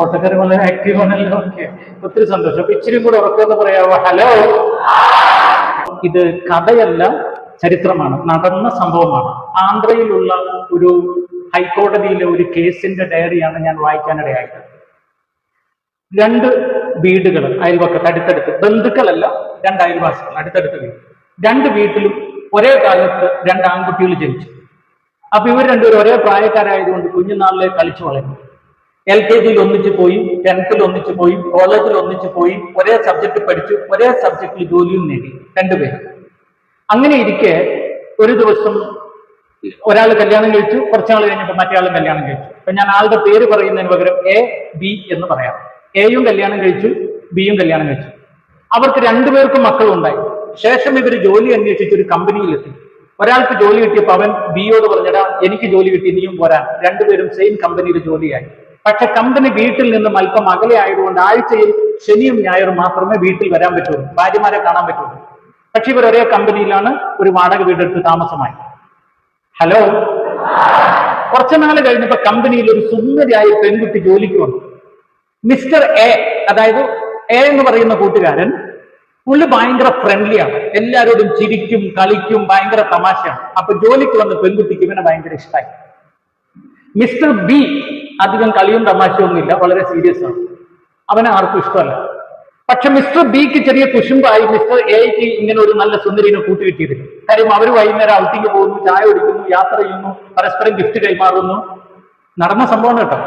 ഓട്ടക്കാർ വളരെ ആക്റ്റീവ് ആണല്ലോ. ഒത്തിരി സന്തോഷം. അപ്പൊ ഇച്ചിരി കൂടെ ഉറക്കെന്ന് പറയാവോ? ഹലോ. ഇത് കഥയല്ല ചരിത്രമാണ്. നടന്ന സംഭവമാണ്. ആന്ധ്രയിലുള്ള ഒരു ഹൈക്കോടതിയിലെ ഒരു കേസിന്റെ ഡയറിയാണ് ഞാൻ വായിക്കാനിടയായത്. രണ്ട് വീടുകൾ അയൽവക്കത്ത് അടുത്തടുത്ത്. ബന്ധുക്കളല്ല രണ്ട് അയൽവാസികൾ അടുത്തടുത്ത് വീട്. രണ്ട് വീട്ടിലും ഒരേ കാലത്ത് രണ്ട് ആൺകുട്ടികൾ ജനിച്ചു. അപ്പൊ ഇവർ രണ്ടുപേരും ഒരേ പ്രായക്കാരായതുകൊണ്ട് കുഞ്ഞുനാളിലെ കളിച്ചു വളർന്നു എൽ കെ ജിയിൽ ഒന്നിച്ചു പോയി ടെൻത്തിൽ ഒന്നിച്ചു പോയി കോളേജിൽ ഒന്നിച്ചു പോയി ഒരേ സബ്ജക്ട് പഠിച്ചു ഒരേ സബ്ജക്റ്റിൽ ജോലിയും നേടി രണ്ടുപേരും. അങ്ങനെ ഇരിക്കെ ഒരു ദിവസം ഒരാൾ കല്യാണം കഴിച്ചു കുറച്ചാൾ കഴിഞ്ഞപ്പോൾ മറ്റേ ആൾ കല്യാണം കഴിച്ചു. അപ്പൊ ഞാൻ ആളുടെ പേര് പറയുന്നതിന് പകരം എ ബി എന്ന് പറയാം. എയും കല്യാണം കഴിച്ചു ബിയും കല്യാണം കഴിച്ചു. അവർക്ക് രണ്ടുപേർക്കും മക്കളുണ്ടായി ശേഷം ഇവർ ജോലി അന്വേഷിച്ച് ഒരു കമ്പനിയിലെത്തി ഒരാൾക്ക് ജോലി കിട്ടിയപ്പോൾ അവൻ ബിയോട് പറഞ്ഞടാ എനിക്ക് ജോലി കിട്ടി നീയും പോരാ. രണ്ടുപേരും സെയിം കമ്പനിയിൽ ജോലിയായി. പക്ഷെ കമ്പനി വീട്ടിൽ നിന്നും അല്പം അകലെ ആയതുകൊണ്ട് ആഴ്ചയിൽ ശനിയും ഞായറും മാത്രമേ വീട്ടിൽ വരാൻ പറ്റുള്ളൂ. ഭാര്യമാരെ കാണാൻ പറ്റുള്ളൂ. പക്ഷെ ഇവർ ഒരേ കമ്പനിയിലാണ് ഒരു വാടക വീടെടുത്ത് താമസമായി. ഹലോ? കുറച്ചു നാൾ കഴിഞ്ഞപ്പോ കമ്പനിയിൽ ഒരു സുന്ദരിയായ പെൺകുട്ടി ജോലിക്ക് വന്നു. മിസ്റ്റർ എ അതായത് എ എന്ന് പറയുന്ന കൂട്ടുകാരൻ പുള്ളി ഭയങ്കര ഫ്രണ്ട്ലിയാണ്. എല്ലാവരോടും ചിരിക്കും കളിക്കും ഭയങ്കര തമാശയാണ്. അപ്പൊ ജോലിക്ക് വന്ന പെൺകുട്ടിക്ക് ഇവനെ ഭയങ്കര ഇഷ്ടമായി മിസ്റ്റർ ബി അധികം കളിയും തമാശയൊന്നുമില്ല വളരെ സീരിയസ് ആണ്. അവനെ ആർക്കും ഇഷ്ടമല്ല. പക്ഷെ മിസ്റ്റർ ബിക്ക് ചെറിയ കുശുമ്പായി മിസ്റ്റർ എക്ക് ഇങ്ങനെ ഒരു നല്ല സുന്ദരിനെ കൂട്ടുകിട്ടിയിരുന്നു കാര്യം അവർ വൈകുന്നേരം ഔട്ടിങ് പോകുന്നു ചായ കുടിക്കുന്നു യാത്ര ചെയ്യുന്നു പരസ്പരം ഗിഫ്റ്റ് കൈമാറുന്നു. നടന്ന സംഭവം കേട്ടോ.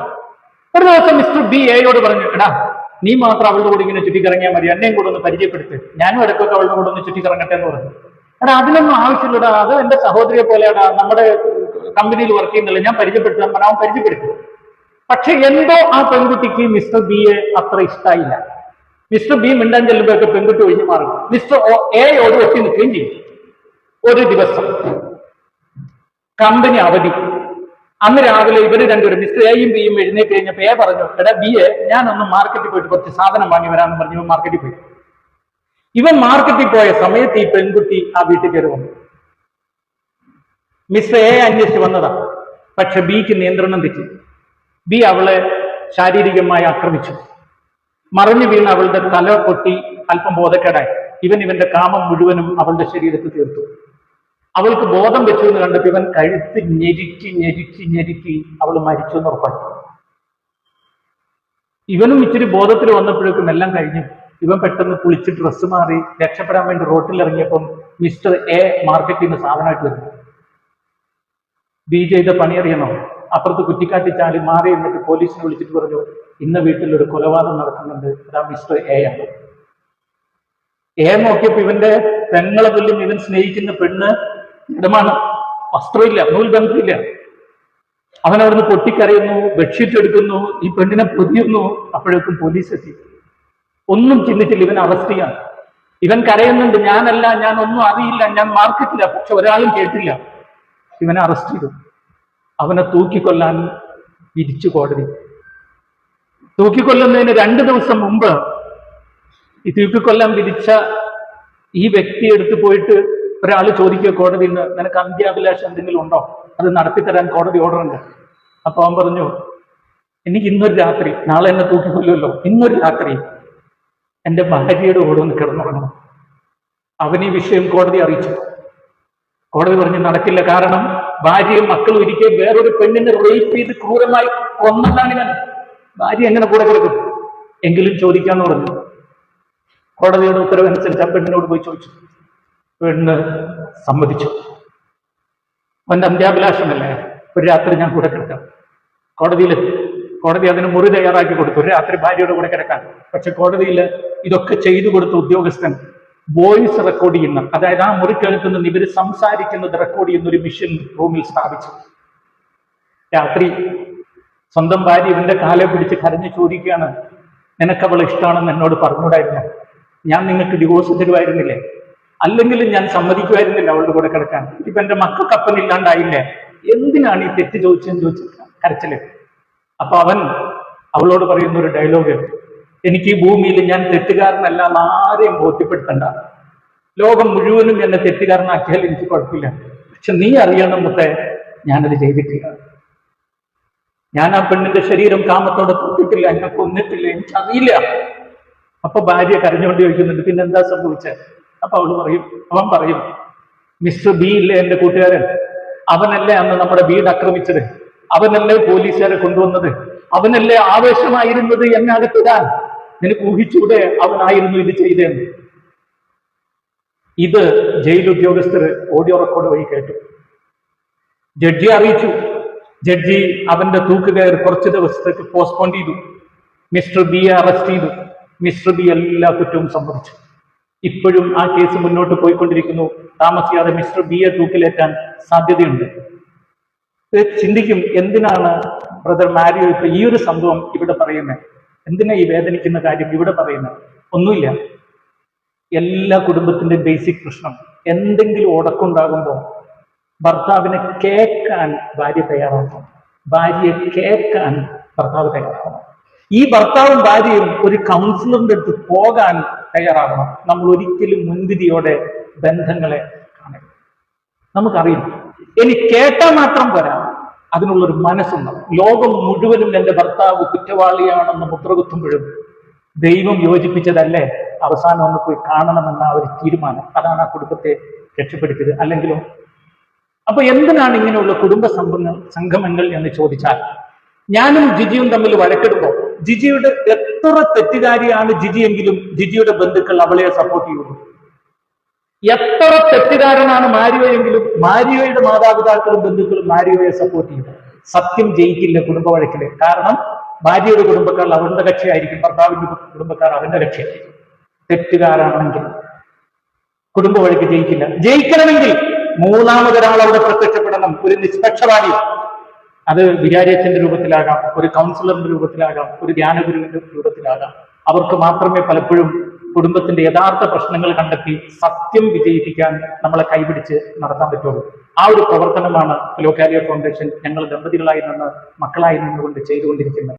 ഒരു ദിവസം മിസ്റ്റർ ബി എയോട് പറഞ്ഞു എടാ നീ മാത്രം അവളുടെ കൂടെ ഇങ്ങനെ ചുറ്റിക്കറങ്ങിയാൽ മതി എന്നെയും കൂടെ ഒന്ന് പരിചയപ്പെടുത്ത്. ഞാനും ഇടയ്ക്കൊക്കെ അവളുടെ കൂടെ ഒന്ന് ചുറ്റിക്കറങ്ങട്ടെ എന്ന് പറഞ്ഞു. എടാ അതിനൊന്നും ആവശ്യമില്ലടാ അത് എന്റെ സഹോദരിയെ പോലെയാടാ നമ്മുടെ കമ്പനിയിൽ വർക്ക് ചെയ്യുന്നില്ല ഞാൻ പരിചയപ്പെടുത്താൻ അവൻ പരിചയപ്പെടുത്തി. പക്ഷെ എന്തോ ആ പെൺകുട്ടിക്ക് മിസ്റ്റർ ബിയെ അത്ര ഇഷ്ടമായില്ല മിസ്റ്റർ ബി മിണ്ടാൻ ചെല്ലുമ്പോഴൊക്കെ പെൺകുട്ടി ഒഴിഞ്ഞു മാറും. മിസ്റ്റർ എ എയോട് ഒട്ടി നിൽക്കുകയും ചെയ്യും. ഒരു ദിവസം. കമ്പനി അവധി. അന്ന് രാവിലെ ഇവർ രണ്ടുപേരും മിസ്റ്റർ എയും ബിയും എഴുന്നേറ്റ് കഴിഞ്ഞപ്പോ എ പറഞ്ഞു എടാ ബി എ ഞാനൊന്ന് മാർക്കറ്റിൽ പോയിട്ട് കുറച്ച് സാധനം വാങ്ങി വരാമെന്ന് പറഞ്ഞു മാർക്കറ്റിൽ പോയി. ഇവൻ മാർക്കറ്റിൽ പോയ സമയത്ത് ഈ പെൺകുട്ടി ആ വീട്ടിൽ കയറി വന്നു. മിസ്റ്റർ എ അന്വേഷിച്ച് വന്നതാ. പക്ഷെ ബിക്ക് നിയന്ത്രണം തെറ്റി. ബി അവളെ ശാരീരികമായി ആക്രമിച്ചു. മറിഞ്ഞു വീണ് അവളുടെ തല പൊട്ടി അല്പം ബോധക്കേടായി. ഇവൻ ഇവന്റെ കാമം മുഴുവനും അവളുടെ ശരീരത്തിൽ തീർത്തു. അവൾക്ക് ബോധം വെച്ചു എന്ന് കണ്ടപ്പോൾ ഇവൻ കഴുത്ത് ഞെരുക്കി ഞെരുക്കി ഞെരുക്കി അവൾ മരിച്ചു എന്ന് ഉറപ്പാക്കി. ഇവനും ഇച്ചിരി ബോധത്തിൽ വന്നപ്പോഴേക്കും എല്ലാം കഴിഞ്ഞു. ഇവൻ പെട്ടെന്ന് കുളിച്ച് ഡ്രസ്സ് മാറി രക്ഷപ്പെടാൻ വേണ്ടി റോട്ടിൽ ഇറങ്ങിയപ്പം മിസ്റ്റർ എ മാർക്കറ്റിൽ സാധനമായിട്ട് വരുന്നു. ബി ചെയ്ത പണി അറിയണോ അപ്പുറത്ത് കുറ്റിക്കാട്ടി ചാടി മാറി എന്നിട്ട് പോലീസിനെ വിളിച്ചിട്ട് പറഞ്ഞു ഇന്ന വീട്ടിൽ ഒരു കൊലപാതകം നടക്കുന്നുണ്ട്. അതാ മിസ്റ്റർ എ ആണ് എ നോക്കിയപ്പോ ഇവന്റെ പെങ്ങളെ തുല്യം ഇവൻ സ്നേഹിക്കുന്ന പെണ്ണ് ഇടമാണ്. വസ്ത്രമില്ല നൂൽബന്ധമില്ല അവൻ അവിടുന്ന് പൊട്ടിക്കരയുന്നു ബെഡ്ഷീറ്റ് എടുക്കുന്നു ഈ പെണ്ണിനെ പൊതിയുന്നു. അപ്പോഴേക്കും പോലീസ് എത്തി. ഒന്നും ചിന്തിച്ചില്ല ഇവൻ അറസ്റ്റ് ചെയ്യാൻ. ഇവൻ കരയുന്നുണ്ട് ഞാനല്ല ഞാൻ ഒന്നും അറിയില്ല ഞാൻ മാർക്കറ്റില്ല പക്ഷെ ഒരാളും കേട്ടില്ല. ഇവനെ അറസ്റ്റ് ചെയ്തു. അവനെ തൂക്കിക്കൊല്ലാൻ വിധിച്ചു കോടതി. തൂക്കിക്കൊല്ലുന്നതിന് രണ്ട് ദിവസം മുമ്പ് ഈ തൂക്കിക്കൊല്ലാൻ വിധിച്ച ഈ വ്യക്തി എടുത്തു പോയിട്ട് ഒരാൾ ചോദിക്കുക കോടതിയിൽ നിന്ന് നിനക്ക് അന്ത്യാഭിലാഷം എന്തെങ്കിലും ഉണ്ടോ? അത് നടത്തിത്തരാൻ കോടതി ഓർഡർ ഉണ്ട് അപ്പൊ അവൻ പറഞ്ഞു എനിക്ക് ഇന്നൊരു രാത്രി നാളെ എന്നെ തൂക്കിക്കൊല്ലുമല്ലോ ഇന്നൊരു രാത്രി എന്റെ ഭാര്യയുടെ കൂടെ ഒന്ന് കിടന്നുറങ്ങണം. അവൻ ഈ വിഷയം കോടതി അറിയിച്ചു. കോടതി പറഞ്ഞു നടക്കില്ല കാരണം ഭാര്യയും മക്കളും ഇരിക്കെ വേറൊരു പെണ്ണിനെ റേപ്പ് ചെയ്ത് ക്രൂരമായി കൊന്നതാണ് ഇവൻ ഭാര്യ എങ്ങനെ കൂടെ കിടക്കും? എങ്കിലും ചോദിക്കാന്ന് പറഞ്ഞു. കോടതിയുടെ ഉത്തരവനുസരിച്ച് ആ പെണ്ണിനോട് പോയി ചോദിച്ചു. പെണ്ണ് സമ്മതിച്ചു. അവന്റെ അന്ത്യാഭിലാഷമല്ലേ? ഒരു രാത്രി ഞാൻ കൂടെ കിടക്കാം. കോടതിയിലെത്തി കോടതി അതിന് മുറി തയ്യാറാക്കി കൊടുത്തു. ഒരു രാത്രി ഭാര്യയുടെ കൂടെ കിടക്കാൻ പക്ഷെ കോടതിയിൽ ഇതൊക്കെ ചെയ്തു കൊടുത്ത ഉദ്യോഗസ്ഥൻ വോയിസ് റെക്കോർഡ് ചെയ്യുന്ന അതായത് ആ മുറിക്കകത്ത് നിന്ന് ഇവർ സംസാരിക്കുന്നത് റെക്കോർഡ് ചെയ്യുന്ന ഒരു മിഷൻ റൂമിൽ സ്ഥാപിച്ചു. രാത്രി സ്വന്തം ഭാര്യ ഇവന്റെ കാലെ പിടിച്ച് കരഞ്ഞു ചോദിക്കുകയാണ് നിനക്ക് അവൾ ഇഷ്ടമാണെന്ന് എന്നോട് പറഞ്ഞുകൂടായിരുന്നു? ഞാൻ നിങ്ങൾക്ക് ഡിവോഴ്സ് തരുമായിരുന്നില്ലേ? അല്ലെങ്കിലും ഞാൻ സമ്മതിക്കുമായിരുന്നില്ല അവളുടെ കൂടെ കിടക്കാൻ? ഇപ്പൊ എന്റെ മക്കൾക്ക് അപ്പൻ ഇല്ലാണ്ടായില്ലേ? എന്തിനാണ് ഈ തെറ്റ് ചോദിച്ചെന്ന് ചോദിച്ചു കരച്ചിൽ? അപ്പൊ അവൻ അവളോട് പറയുന്ന ഒരു ഡയലോഗ് എനിക്ക് ഈ ഭൂമിയിൽ ഞാൻ തെറ്റുകാരനല്ല എന്ന് ആരെയും ബോധ്യപ്പെടുത്തണ്ട. ലോകം മുഴുവനും എന്നെ തെറ്റുകാരനാക്കിയാൽ എനിക്ക് കുഴപ്പമില്ല. പക്ഷെ നീ അറിയണം മുത്തെ ഞാനത് ചെയ്തിട്ടില്ല. ഞാൻ ആ പെണ്ണിന്റെ ശരീരം കാമത്തോടെ തൊട്ടിട്ടില്ല എന്നെ കൊന്നിട്ടില്ല എനിക്കറിയില്ല. അപ്പൊ ഭാര്യ കരഞ്ഞുകൊണ്ട് ചോദിക്കുന്നുണ്ട് പിന്നെ എന്താ സംഭവിച്ചത് അപ്പൊ അവൾ പറയും അവൻ പറയും മിസ്റ്റർ ബി ഇല്ലേ എന്റെ കൂട്ടുകാരൻ? അവനല്ലേ അന്ന് നമ്മുടെ വീട് ആക്രമിച്ചത്? അവനല്ലേ പോലീസുകാരെ കൊണ്ടുവന്നത്? അവനല്ലേ ആവേശമായിരുന്നത് എന്നെ അകത്തിടാൻ നിനക്ക് ഊഹിച്ചൂടെ അവനായിരുന്നു ഇത് ചെയ്തതെന്ന്. ഇത് ജയിൽ ഉദ്യോഗസ്ഥർ ഓഡിയോ റെക്കോർഡ് വഴി കേട്ടു. ജഡ്ജി അറിയിച്ചു. ജഡ്ജി അവന്റെ തൂക്കുകയർ കുറച്ച് ദിവസത്തേക്ക് പോസ്റ്റ്പോൺ ചെയ്തു. മിസ്റ്റർ ബിയെ അറസ്റ്റ് ചെയ്തു. മിസ്റ്റർ ബി എല്ലാ കുറ്റവും സമ്മതിച്ചു. ഇപ്പോഴും ആ കേസ് മുന്നോട്ട് പോയിക്കൊണ്ടിരിക്കുന്നു. താമസിയാതെ മിസ്റ്റർ ബിയെ തൂക്കിലേറ്റാൻ സാധ്യതയുണ്ട്. ചിന്തിക്കും എന്തിനാണ് ബ്രദർ മാരിയോ ഇപ്പൊ ഈ ഒരു സംഭവം ഇവിടെ പറയുന്നത്? എന്തിനാ ഈ വേദനിക്കുന്ന കാര്യം ഇവിടെ പറയുന്നത്? ഒന്നുമില്ല. എല്ലാ കുടുംബത്തിന്റെ ബേസിക് പ്രശ്നം എന്തെങ്കിലും ഉടക്കുണ്ടാകുമ്പോൾ ഭർത്താവിനെ കേൾക്കാൻ ഭാര്യ തയ്യാറാക്കണം ഭാര്യയെ കേൾക്കാൻ ഭർത്താവ് തയ്യാറാവണം. ഈ ഭർത്താവും ഭാര്യയും ഒരു കൗൺസിലറിന്റെ അടുത്ത് പോകാൻ തയ്യാറാകണം നമ്മൾ ഒരിക്കലും മുൻവിധിയോടെ ബന്ധങ്ങളെ കാണരുത്. നമുക്കറിയാം. ഇനി കേട്ടാൽ മാത്രം പോരാ. അതിനുള്ളൊരു മനസ്സുണ്ടാവും ലോകം മുഴുവനും എന്റെ ഭർത്താവ് കുറ്റവാളിയാണെന്ന് മുദ്രകുത്തുമ്പോഴും ദൈവം യോജിപ്പിച്ചതല്ലേ? അവസാനം ഒന്ന് പോയി കാണണമെന്ന ഒരു തീരുമാനം. അതാണ് ആ കുടുംബത്തെ രക്ഷപ്പെടുത്തിയത്. അല്ലെങ്കിലും? അപ്പൊ എന്തിനാണ് ഇങ്ങനെയുള്ള കുടുംബ സംഘങ്ങൾ സംഗമങ്ങൾ എന്ന് ചോദിച്ചാൽ ഞാനും ജിജിയും തമ്മിൽ വഴക്കെടുമ്പോൾ ജിജിയുടെ എത്ര തെറ്റുകാരിയാണ് ജിജിയെങ്കിലും ജിജിയുടെ ബന്ധുക്കൾ അവളെ സപ്പോർട്ട് ചെയ്യുള്ളൂ എത്ര തെറ്റിദ്ധാരണാണ് മാരിയോയെങ്കിലും മാരിയോയുടെ മാതാപിതാക്കളും ബന്ധുക്കളും മാരിയോയെ സപ്പോർട്ട് ചെയ്യും സത്യം ജയിക്കില്ല കുടുംബ വഴക്കിൽ. കാരണം ഭാര്യയുടെ കുടുംബക്കാർ അവരുടെ കക്ഷിയായിരിക്കും ഭർത്താവിന്റെ കുടുംബക്കാർ അവന്റെ കക്ഷിയായിരിക്കും. തെറ്റുകാരാണെങ്കിൽ കുടുംബ വഴിക്ക് ജയിക്കില്ല. ജയിക്കണമെങ്കിൽ മൂന്നാമതൊരാൾ അവിടെ പ്രത്യക്ഷപ്പെടണം. ഒരു നിഷ്പക്ഷവാദി അത് വികാരിയച്ഛന്റെ രൂപത്തിലാകാം ഒരു കൗൺസിലറിന്റെ രൂപത്തിലാകാം ഒരു ധ്യാനഗുരുവിന്റെ രൂപത്തിലാകാം. അവർക്ക് മാത്രമേ പലപ്പോഴും കുടുംബത്തിന്റെ യഥാർത്ഥ പ്രശ്നങ്ങൾ കണ്ടെത്തി സത്യം വിജയിപ്പിക്കാൻ നമ്മളെ കൈപിടിച്ച് നടത്താൻ പറ്റുള്ളൂ. ആ ഒരു പ്രവർത്തനമാണ് ലോകാലിയ ഫൗണ്ടേഷൻ ഞങ്ങൾ ദമ്പതികളായി നിന്ന് മക്കളായി നിന്നുകൊണ്ട് ചെയ്തുകൊണ്ടിരിക്കുന്നത്.